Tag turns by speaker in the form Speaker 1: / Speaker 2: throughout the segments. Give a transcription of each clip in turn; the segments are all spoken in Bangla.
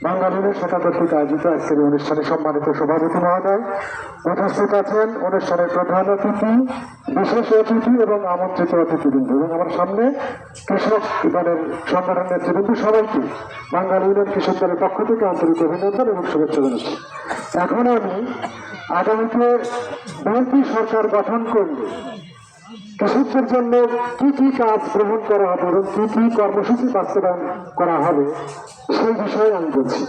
Speaker 1: শাখা কর্তৃক আয়োজিত আজকের অনুষ্ঠানে সম্মানিত সভাপতি মহোদয় উপস্থিত আছেন অনুষ্ঠানের প্রধান অতিথি, বিশেষ অতিথি এবং আমন্ত্রিত অতিথিবৃন্দ। এবং আমার সামনে কৃষক দলের সংগঠন নেতৃবৃন্দ সবাইকে বাঙালি ইউনিয়ন কৃষক দলের পক্ষ থেকে আন্তরিক অভিনন্দন এবং শুভেচ্ছা জানাচ্ছি। এখন আমি আগামীতে বিএনপি সরকার গঠন করলে কৃষকদের জন্য কি কি কাজ গ্রহণ করা হবে এবং কি কি কর্মসূচি বাস্তবায়ন করা হবে, সেই বিষয়ে আমি বলছি।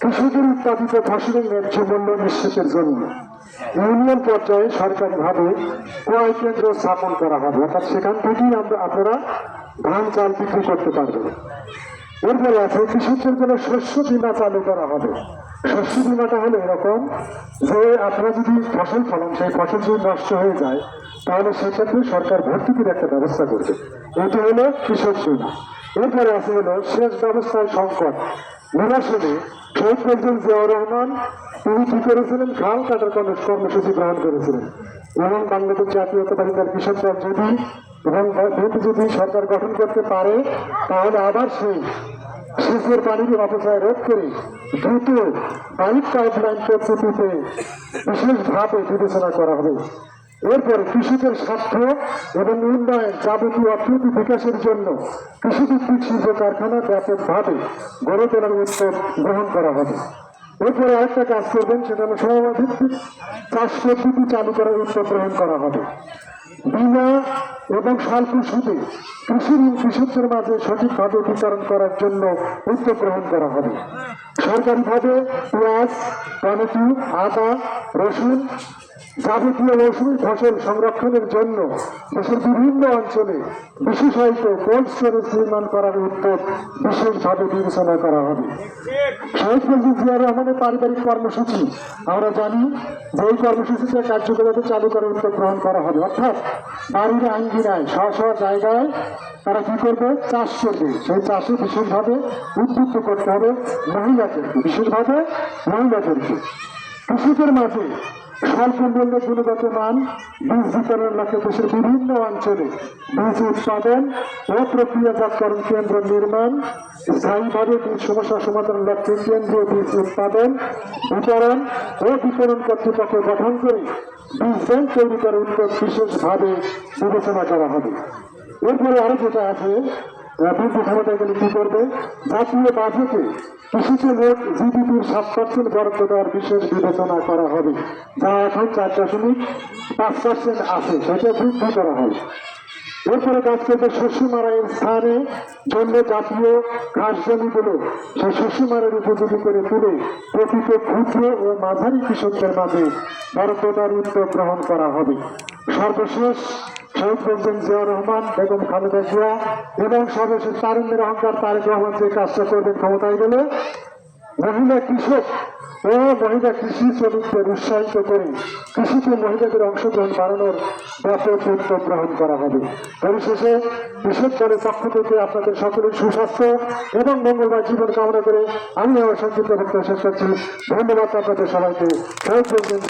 Speaker 1: কৃষকের উৎপাদিত ফসলের ন্যায্য মূল্য নিশ্চিতের জন্য ইউনিয়ন পর্যায়ে সরকারিভাবে ক্রয় কেন্দ্র স্থাপন করা হবে, অর্থাৎ সেখান থেকেই আমরা আপনারা ধান, চাল বিক্রি করতে পারবেন। এরপরে আছে কৃষকদের জন্য শস্য বীমা চালু করা হবে। শস্য বীমাটা হলো এরকম যে আপনারা যদি ফসল ফলান, সেই ফসল যদি নষ্ট হয়ে যায়, তাহলে সেক্ষেত্রে সরকার ভর্তুকির একটা ব্যবস্থা করবে। এটি হলো কৃষক বীমা। এরপরে আছে হলো সেচ ব্যবস্থার সংকট। নিরাসনে শহীদ প্রেসিডেন্ট জিয়াউর রহমান, তিনি কি করেছিলেন? খাল কাটার কর্ম- কর্মসূচি গ্রহণ করেছিলেন। এবং বাংলাদেশ জাতীয়তাবাদী দল কৃষক দল যদি এবং যদি সরকার গঠন করতে পারে, তাহলে আবার সেই সেচের পানির অপচয় রোধ করে। দ্রুত পাইপ পাইপলাইন পদ্ধতিতে বিশেষভাবে বিবেচনা করা হবে। এরপর কৃষকের স্বার্থ এবং উন্নয়ন যাবতীয় অর্থনৈতিক বিকাশের জন্য কৃষিভিত্তিক শিল্প কারখানা ব্যাপকভাবে গড়ে তোলার উদ্যোগ গ্রহণ করা হবে। এরপরে আরেকটা কাজ করবেন, সেটা হলো সমবাভিত্তিক চাষ পদ্ধতি চালু করার উদ্যোগ গ্রহণ করা হবে। বিমা এবং স্বল্প সুদে কৃষি ঋণ কৃষকদের মাঝে সঠিকভাবে বিতরণ করার জন্য উদ্যোগ গ্রহণ করা হবে। সরকারিভাবে পেঁয়াজ, টমেটো, আদা, রসুন যাবতীয় মৌসুমী ফসল সংরক্ষণের জন্য দেশের বিভিন্ন অঞ্চলে বিশেষায়িত কোল্ড স্টোরেজ নির্মাণ করার উদ্যোগ বিশেষভাবে বিবেচনা করা হবে। শহীদ প্রেসিডেন্ট জিয়া রহমানের পারিবারিক কর্মসূচি, আমরা জানি যে এই কর্মসূচিতে কার্যকরভাবে চালু করার উদ্যোগ গ্রহণ করা হবে। অর্থাৎ বাড়ির আঙ্গিনায় স্ব স্ব জায়গায় তারা কি করবে? চাষ করবে। সেই চাষে বিশেষভাবে উদ্বুদ্ধ করতে হবে মহিলাদেরকে বিশেষভাবে মহিলাদেরকে। কৃষকের মাঝে স্বল্প মূল্যে গুণগত মান বীজ বিতরণের লক্ষ্যে দেশের বিভিন্ন অঞ্চলে বীজ উৎপাদন ও প্রক্রিয়াজাতকরণ কেন্দ্র নির্মাণ স্থায়ীভাবে বীজ সমস্যা সমাধানের লক্ষ্যে কেন্দ্রীয় বীজ উৎপাদন, বিতরণ ও বিতরণ কর্তৃপক্ষ গঠন করে বীজ ব্যাংক তৈরি করার উদ্যোগ বিশেষভাবে বিবেচনা করা হবে। এরপরে আরও যেটা আছে বিদ্যুৎ ক্ষমতায় গেলে কি করবে? জাতীয় বাজেটে কৃষিতে মোট জিডিপির সাত পার্সেন্ট বরাদ্দ দেওয়ার বিশেষ বিবেচনা করা হবে। যা এখন চার দশমিক পাঁচ পার্সেন্ট আছে, সেটা বৃদ্ধি করা হয়। এরপরে কাজ করবে শস্য মারাইয়ের স্থানে জন্য জাতীয় ঘাস জমিগুলো সেই শস্য মারার উপযোগী করে তুলে প্রকৃত ক্ষুদ্র ও মাঝারি কৃষকদের মাঝে বরাদ্দ দেওয়ার উদ্যোগ গ্রহণ করা হবে। সর্বশেষ শহীদ জিয়াউর রহমান বেগম খালেদা জিয়া এবং সর্বশেষ তারুণ্যের অহংকার তারেক রহমান যে কাজটা করবেন ক্ষমতায় গেলে মহিলা কৃষক ও মহিলা কৃষি শ্রমিকদের উৎসাহিত করে কৃষিতে মহিলাদের অংশগ্রহণ বাড়ানোর ব্যাপক উদ্যোগ গ্রহণ করা হবে। পরিশেষে পক্ষ থেকে আপনাদের সকলের সুস্বাস্থ্য এবং মঙ্গলবার জীবন কামনা করে আমি আমার সংক্ষিপ্ত বক্তব্য শেষ করছি। ধন্যবাদ আপনাদের সবাইকে। শহীদ প্রেসিডেন্ট